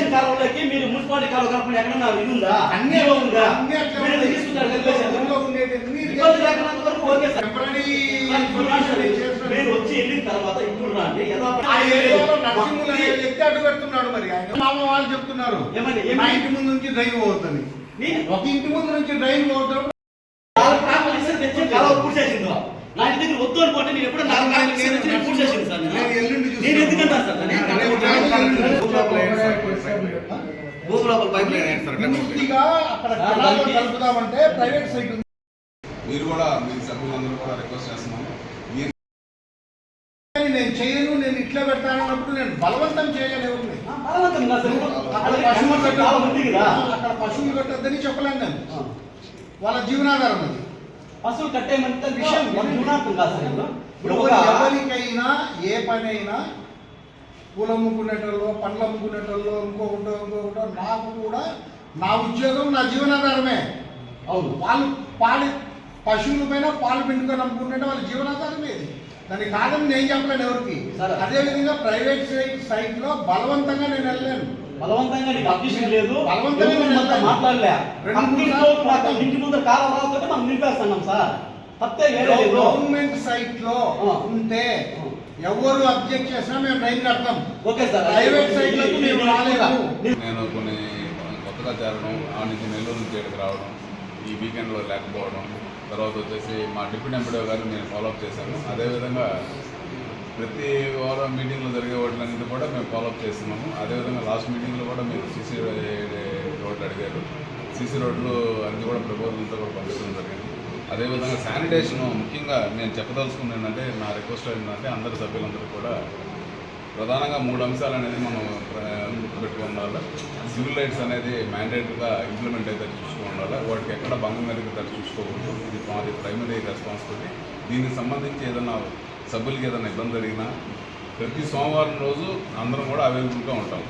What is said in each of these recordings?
Irrigation కాలువలోకి మీరు municipality కాలువ కలపండి ఎక్కడన్నా ఇది ఉందా? అన్ని ఉందా? మీరు. తీసుకుంటారు. మీరు వచ్చి వెళ్ళిన తర్వాత ఇప్పుడు రండి. వ్యక్తి అడ్డు పెడుతున్నాడు మరి మామ వాళ్ళు చెప్తున్నారు. ఏమని? మా ఇంటి ముందు నుంచి డ్రైవ్ నేను- ఒక ఇంటి ముందు నుంచి డ్రైవ్ ఇస్తే తెచ్చి పూర్తి చేసిందో నా ఇంటి దగ్గర వద్దు అనుకోండి నేను ఎప్పుడు నాలుగు ప్రాంతాలు ఇస్తే తెచ్చి నేను పూర్తి చేసింది సార్ నేను. నేను ఎల్లుండి చూస్తాను. నేను ఎందుకంటాను సార్ దాన్ని? రేపు డ్రైవ్ భూమి లోపల పైప్ లైన్ వేస్తారు పూర్తిగా అక్కడ కలుపుదామంటే ప్రైవేట్ సైట్ ఉంది. మీరు కూడా మీ సభ్యులందరూ కూడా రిక్వెస్ట్ కానీ నేను చేయను నేను ఇట్లా పెడతానన్నప్పుడు నేను బలవంతం చేయలేను సార్. అక్కడ పశువులు అక్కడ పశువులు కట్టద్దని చెప్పలేను నేను. వాళ్ళ జీవనాధారం అది. పశువులు కట్టేయమంటే విషయం ఎవరికైనా ఏ పని అయినా పూలు అమ్ముకునేటోళ్ళు పండ్లు అమ్ముకునేటోళ్ళు ఇంకొకటో ఇంకొకటో నాకు కూడా నా ఉద్యోగం నా జీవనాధారమే. అవును. వాళ్ళు పాలు పశువుల పైన పాలు పిండుకొని అమ్ముకుంటే వాళ్ళ జీవనాధారమే ఇది. దాన్ని కాదని నేను చెప్పలేను ఎవరికి. సరే. అదే విధంగా ప్రైవేట్ సైట్ సైట్లో బలవంతంగా నేను వెళ్ళలేను. బలవంతంగా నీకు అబ్జెక్షన్ లేదు. బలవంతంగా మాట్లాడలే? ఇంటి ముందు కాలం రాకపోతే మనం సార్. తప్పే గవర్నమెంట్ సైట్లో. ఉంటే. ఎవరు అబ్జెక్ట్ చేసినా మేము రైన్ కడతాం. Okay sir. ప్రైవేట్ సైట్లకు మేము రాలేము. నేను కొన్ని కొత్తగా చేరడం ఆ నుంచి నెల్లూరు నుంచి ఇక్కడికి రావడం ఈ వీకెండ్లో లేకపోవడం తర్వాత వచ్చేసి మా డిప్యూటీ ఎంపీడీ గారు నేను ఫాలోఅప్ చేశాను. అదేవిధంగా ప్రతి వారం మీటింగ్లో జరిగే వాటిలన్నింటి కూడా మేము ఫాలోఅప్ చేస్తున్నాము. అదేవిధంగా లాస్ట్ మీటింగ్లో కూడా మీరు సీసీ రోడ్లు అడిగారు. సీసీ రోడ్లు అన్ని కూడా ప్రపోజల్తో కూడా పంపించడం జరిగింది. అదేవిధంగా శానిటేషన్ ముఖ్యంగా నేను చెప్పదలుచుకుంది ఏంటంటే నా రిక్వెస్ట్ ఏంటంటే అందరి సభ్యులందరూ కూడా ప్రధానంగా మూడు అంశాలు అనేది మనం పెట్టుకుని సివిల్ రైట్స్ అనేది మ్యాండేటరీగా ఇంప్లిమెంట్ అయితే చూసుకుని ఉండాలి. వాటికి ఎక్కడ భంగం జరిగితే చూసుకోకూడదు. ఇది మాది ప్రైమరీ రెస్పాన్సిబిలిటీ దీనికి సంబంధించి ఏదైనా సభ్యులకి ఏదైనా ఇబ్బంది జరిగినా ప్రతి సోమవారం రోజు అందరం కూడా అవైలబుల్గా ఉంటాం.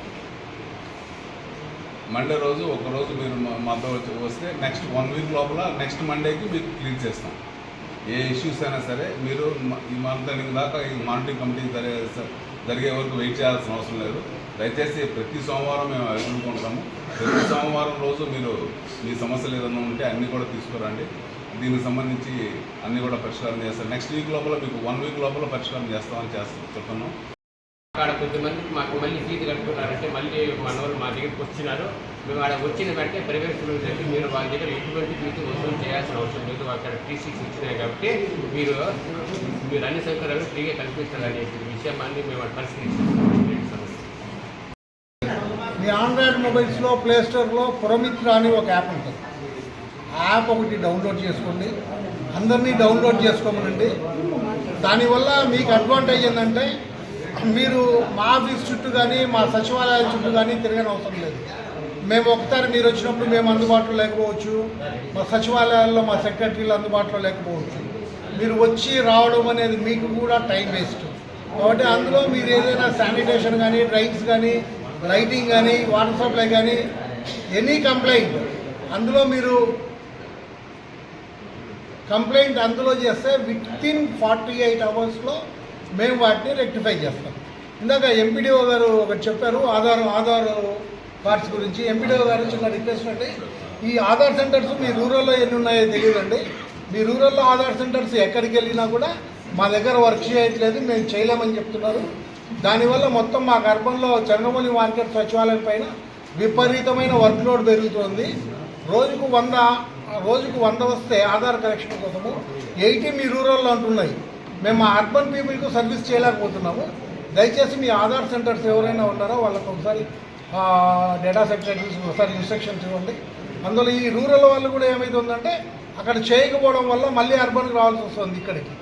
మండే రోజు ఒక రోజు మీరు మాతో వస్తే నెక్స్ట్ వన్ వీక్ లోపల నెక్స్ట్ మండేకి మీకు క్లీన్ చేస్తాం. ఏ ఇష్యూస్ అయినా సరే మీరు ఈ మంత్ ఎండింగ్ దాకా ఈ మానిటరింగ్ కమిటీ జరిగే జరిగే వరకు వెయిట్ చేయాల్సిన అవసరం లేదు. దయచేసి ప్రతి సోమవారం మేము ఎదుర్కొంటాము. ప్రతి సోమవారం రోజు మీరు మీ సమస్యలు ఏదైనా ఉంటే అన్నీ కూడా తీసుకురండి. దీనికి సంబంధించి అన్నీ కూడా పరిష్కారం చేస్తాం నెక్స్ట్ వీక్ లోపల మీకు వన్ వీక్ లోపల పరిష్కారం చేస్తామని చేస్తాం చెప్తున్నాం. అక్కడ కొంతమంది మాకు మళ్ళీ సీట్ కట్టుకున్నారంటే మళ్ళీ మన వాళ్ళు మా దగ్గరికి వచ్చినారు. మేము ఆడ వచ్చిన వెంటనే పర్యవేక్షణ చెప్పి మీరు వాళ్ళ దగ్గర ఎటువంటి ఫీజు వసూలు చేయాల్సిన అవసరం లేదు. అక్కడ టీసీస్ ఇచ్చినాయి కాబట్టి మీరు మీరు అన్ని సౌకర్యాలు ఫ్రీగా కల్పిస్తారనే విషయాన్ని మేము పరిశీలిస్తాం మీ ఆండ్రాయిడ్ మొబైల్స్లో ప్లేస్టోర్లో పురమిత్ర అని ఒక యాప్ ఉంటుంది. ఆ యాప్ ఒకటి డౌన్లోడ్ చేసుకోండి. అందరినీ డౌన్లోడ్ చేసుకోమనండి. దానివల్ల మీకు అడ్వాంటేజ్ ఏంటంటే మీరు మా ఆఫీస్ చుట్టూ కానీ మా సచివాలయం చుట్టూ కానీ తిరగని అవసరం లేదు. మేము ఒకసారి మీరు వచ్చినప్పుడు మేము అందుబాటులో లేకపోవచ్చు. మా సచివాలయాల్లో మా సెక్రటరీలు అందుబాటులో లేకపోవచ్చు. మీరు వచ్చి రావడం అనేది మీకు కూడా టైం వేస్ట్. కాబట్టి అందులో మీరు ఏదైనా శానిటేషన్ కానీ డ్రైన్స్ కానీ లైటింగ్ కానీ వాటర్ సప్లై కానీ ఎనీ కంప్లైంట్ అందులో మీరు కంప్లైంట్ అందులో చేస్తే విత్ ఇన్ ఫార్టీ ఎయిట్ అవర్స్లో మేము వాటిని రెక్టిఫై చేస్తాం. ఇందాక ఎంపీడీఓ గారు ఒకటి చెప్పారు ఆధార్ ఆధార్ కార్డ్స్ గురించి. ఎంపీడీఓ గారు చిన్న రిక్వెస్ట్ అంటే ఈ ఆధార్ సెంటర్స్ మీ రూరల్లో ఎన్ని ఉన్నాయో తెలియదండి. మీ రూరల్లో ఆధార్ సెంటర్స్ ఎక్కడికి వెళ్ళినా కూడా మా దగ్గర వర్క్ చేయట్లేదు మేము చేయలేమని చెప్తున్నారు. దానివల్ల మొత్తం మా గర్భంలో చంద్రమౌళి మార్కెట్ సచివాలయం పైన విపరీతమైన వర్క్ లోడ్ పెరుగుతోంది. రోజుకు వంద రోజుకు వంద వస్తే ఆధార్ కలెక్షన్ కోసము ఎయిటీ మీ రూరల్లో అంటున్నాయి. మేము మా అర్బన్ పీపుల్కు సర్వీస్ చేయలేకపోతున్నాము. దయచేసి మీ ఆధార్ సెంటర్స్ ఎవరైనా ఉన్నారో వాళ్ళకు ఒకసారి డేటా సెక్రటరీస్ ఒకసారి ఇన్స్ట్రక్షన్స్ ఇవ్వండి. అందులో ఈ రూరల్ వాళ్ళు కూడా ఏమైతుందంటే అక్కడ చేయకపోవడం వల్ల మళ్ళీ అర్బన్కి రావాల్సి వస్తుంది ఇక్కడికి.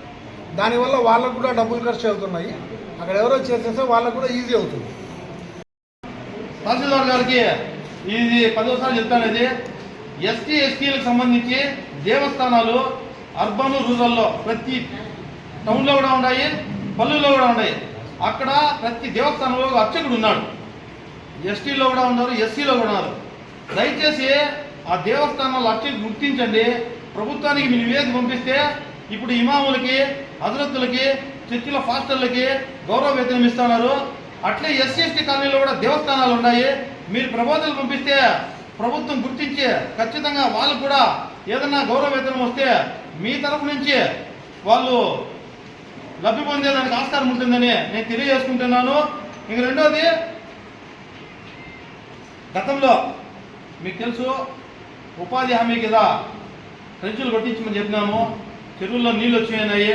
దానివల్ల వాళ్ళకు కూడా డబ్బులు ఖర్చు అవుతున్నాయి. అక్కడ ఎవరో చేసేస్తే వాళ్ళకు కూడా ఈజీ అవుతుంది. తహసీల్దార్ గారికి ఇది పదోసారి చెప్తాను ఇది. ఎస్టీ ఎస్టీలకు సంబంధించి దేవస్థానాలు అర్బన్ రూరల్లో ప్రతి టౌన్లో కూడా ఉన్నాయి పల్లెల్లో కూడా ఉన్నాయి. అక్కడ ప్రతి దేవస్థానంలో ఒక అర్చకుడు ఉన్నాడు. ఎస్టీలో కూడా ఉన్నారు ఎస్సీలో కూడా ఉన్నారు. దయచేసి ఆ దేవస్థానాలు అర్చకుడు గుర్తించండి. ప్రభుత్వానికి మీ నివేదిక పంపిస్తే ఇప్పుడు ఇమాములకి హజరత్తులకి చర్చిల ఫాస్టర్లకి గౌరవ వేతనం ఇస్తున్నారు. అట్లే ఎస్సీ ఎస్టీ కాలనీలో కూడా దేవస్థానాలు ఉన్నాయి. మీరు ప్రబోధనలు పంపిస్తే ప్రభుత్వం గుర్తించి ఖచ్చితంగా వాళ్ళకు కూడా ఏదన్నా గౌరవ వేతనం వస్తే మీ తరఫు నుంచి వాళ్ళు లబ్ధి పొందేదానికి ఆస్కారం ఉంటుందని నేను తెలియజేసుకుంటున్నాను. ఇంక రెండోది గతంలో మీకు తెలుసు ఉపాధి హామీ కింద ట్రెంచులు కొట్టించమని చెప్పినాము. చెరువుల్లో నీళ్ళు వచ్చినాయి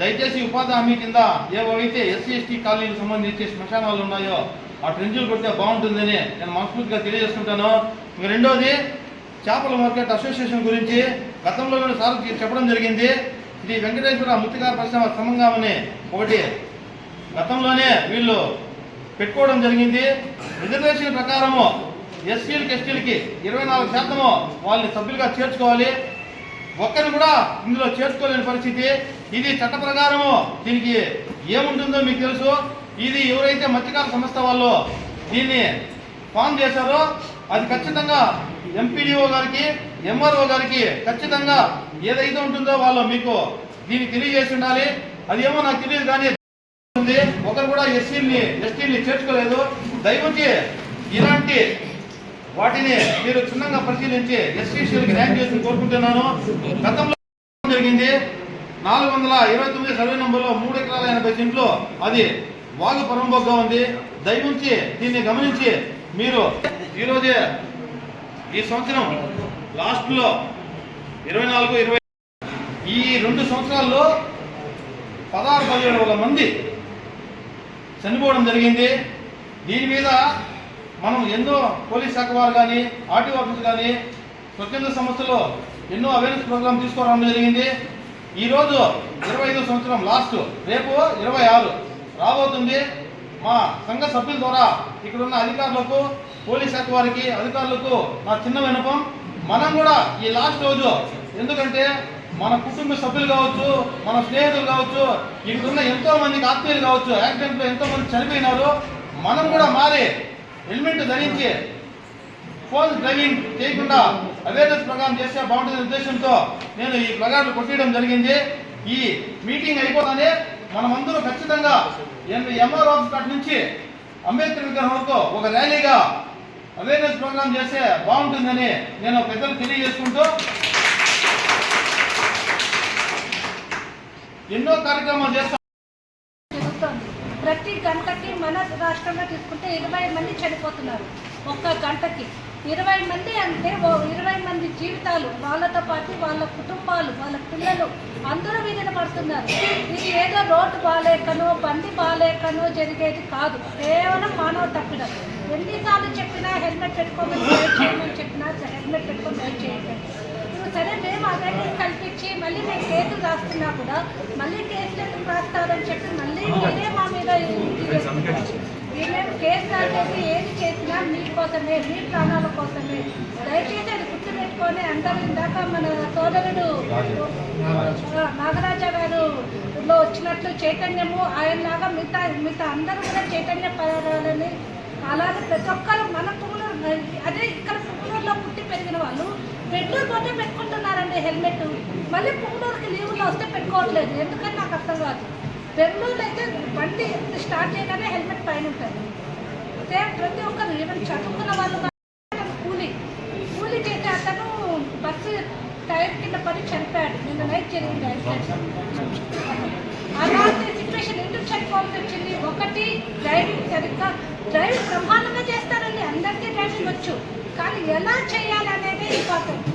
దయచేసి ఉపాధి హామీ కింద ఏవైతే ఎస్సీ ఎస్టీ కాలనీకి సంబంధించి శ్మశానాలు ఉన్నాయో ఆ ట్రెంచులు కొడితే బాగుంటుందని నేను మనస్ఫూర్తిగా తెలియజేసుకుంటాను. ఇంక రెండోది చేపల మార్కెట్ అసోసియేషన్ గురించి గతంలో కూడా సార్ చెప్పడం జరిగింది. శ్రీ వెంకటేశ్వర ముత్తిగార పరిశ్రమ సమంగామని ఒకటి. గతంలోనే వీళ్ళు పెట్టుకోవడం జరిగింది. రిజర్వేషన్ ప్రకారము ఎస్సీలకి ఎస్టీలకి ఇరవై నాలుగు శాతము వాళ్ళని సభ్యులుగా చేర్చుకోవాలి. ఒక్కరిని కూడా ఇందులో చేర్చుకోలేని పరిస్థితి. ఇది చట్ట ప్రకారము దీనికి ఏముంటుందో మీకు తెలుసు. ఇది ఎవరైతే మత్స్యకార సంస్థ వాళ్ళు దీన్ని ఫామ్ చేశారో అది ఖచ్చితంగా ఎంపీడీఓ గారికి ఎంఆర్ఓ గారికి ఖచ్చితంగా ఏదైతే ఉంటుందో వాళ్ళు మీకు దీన్ని తెలియజేసి ఉండాలి. అది ఏమో నాకు తెలియదు కానీ ఒకరు కూడా ఎస్సీని ఎస్టీని చేర్చుకోలేదు. దయవుంచి ఇలాంటి వాటిని మీరు క్షుణ్ణంగా పరిశీలించి ఎస్టీసీలకు ర్యాంక్ చేసి కోరుకుంటున్నాను. గతంలో జరిగింది. నాలుగు వందల ఇరవై తొమ్మిది సర్వే నంబర్లో మూడు ఎకరాల ఎనభై సెంట్లు అది వాగు పరంబొగ్గా ఉంది. దయవుంచి దీన్ని గమనించి మీరు ఈరోజే ఈ సంవత్సరం లాస్ట్లో ఇరవై నాలుగు ఇరవై ఈ రెండు సంవత్సరాల్లో పదహారు పదిహేడు వేల మంది చనిపోవడం జరిగింది. దీని మీద మనం ఎన్నో పోలీస్ శాఖ వారు కానీ ఆర్టీ ఆఫీస్ కానీ స్వచ్ఛంద సంస్థలు ఎన్నో అవేర్నెస్ ప్రోగ్రామ్ తీసుకురావడం జరిగింది. ఈరోజు ఇరవై ఐదో సంవత్సరం లాస్ట్ రేపు ఇరవై ఆరు రాబోతుంది. మా సంఘ సభ్యుల ద్వారా ఇక్కడ ఉన్న అధికారులకు పోలీస్ శాఖ వారికి అధికారులకు నా చిన్న వినపం మనం కూడా ఈ లాస్ట్ రోజు ఎందుకంటే మన కుటుంబ సభ్యులు కావచ్చు మన స్నేహితులు కావచ్చు ఇక్కడున్న ఎంతో మందికి ఆత్మీయులు కావచ్చు యాక్సిడెంట్లో ఎంతో మంది చనిపోయినారు మనం కూడా మారి హెల్మెట్ ధరించి ఫోన్ డ్రైవింగ్ చేయకుండా అవేర్నెస్ ప్రోగ్రామ్ చేస్తే బాగుంటుంది ఉద్దేశంతో నేను ఈ ప్లగార్లు కొట్టేయడం జరిగింది. ఈ మీటింగ్ అయిపోగానే మనమందరూ ఖచ్చితంగా ఎంఆర్ ఆఫీస్ కాటి నుంచి అంబేద్కర్ విగ్రహంతో ఒక ర్యాలీగా అవేర్నెస్ ప్రోగ్రామ్ చేస్తే బాగుంటుందని నేను పెద్దలు తెలియజేసుకుంటూ ఎన్నో కార్యక్రమాలు చేస్తాం ప్రతి గంటకి మన రాష్ట్రంలో తీసుకుంటే ఇరవై మంది చనిపోతున్నారు ఒక్క గంటకి. ఇరవై మంది అంటే ఓ ఇరవై మంది జీవితాలు వాళ్ళతో పాటు వాళ్ళ కుటుంబాలు వాళ్ళ పిల్లలు అందరూ వీధిన పడుతున్నారు. ఇది ఏదో రోడ్డు బాగాలేకనో బండి బాగాలేకనో జరిగేది కాదు. కేవలం మానవ తప్పిదం. ఎన్నిసార్లు చెప్పినా హెల్మెట్ పెట్టుకోమని చేయమని చెప్పినా హెల్మెట్ పెట్టుకొని ఇప్పుడు సరే మేము అవేర్నెస్ కల్పించి మళ్ళీ మేము కేసులు రాస్తున్నా కూడా మళ్ళీ కేసులు ఎందుకు రాస్తారని చెప్పి మళ్ళీ మీరే మా మీద చేసి ఏది చేసినా మీకోసమే మీ ప్రాణాల కోసమే. దయచేసి అది గుర్తుపెట్టుకొని అందరూ ఇందాక మన సోదరుడు ఆ, నాగరాజా గారు లో వచ్చినట్లు చైతన్యము ఆయనలాగా మిగతా మిగతా అందరూ కూడా చైతన్య పడాలని అలాగే ప్రతి ఒక్కరు మన పువ్వులు అదే ఇక్కడ పువ్వులలో పుట్టి పెరిగిన వాళ్ళు బెంగళూరు పోతే పెట్టుకుంటున్నారండి హెల్మెట్. మళ్ళీ పువ్వులకి లీవులో వస్తే పెట్టుకోవట్లేదు. ఎందుకని నాకు అర్థం కాదు. బెంగళూరులో అయితే బండి స్టార్ట్ చేయగానే హెల్మెట్ పైన ఉంటుంది. సేమ్ ప్రతి ఒక్కరు ఈవెన్ చదువుకున్న వాళ్ళు కూలి. అతను కూలీ అతను బస్సు టైర్ కింద పడి చనిపోయాడు. నిన్న నైట్ జరిగింది యాక్సిడెంట్. అలాంటి సిచ్యువేషన్ ఎందుకు చనిపోవాల్సి వచ్చింది? ఒకటి డ్రైవింగ్ సరిగ్గా డ్రైవింగ్ బ్రహ్మాండంగా చేస్తారండి అందరికీ డ్రైవింగ్ వచ్చు. కానీ ఎలా చేయాలి అనేది ఇంపార్టెంట్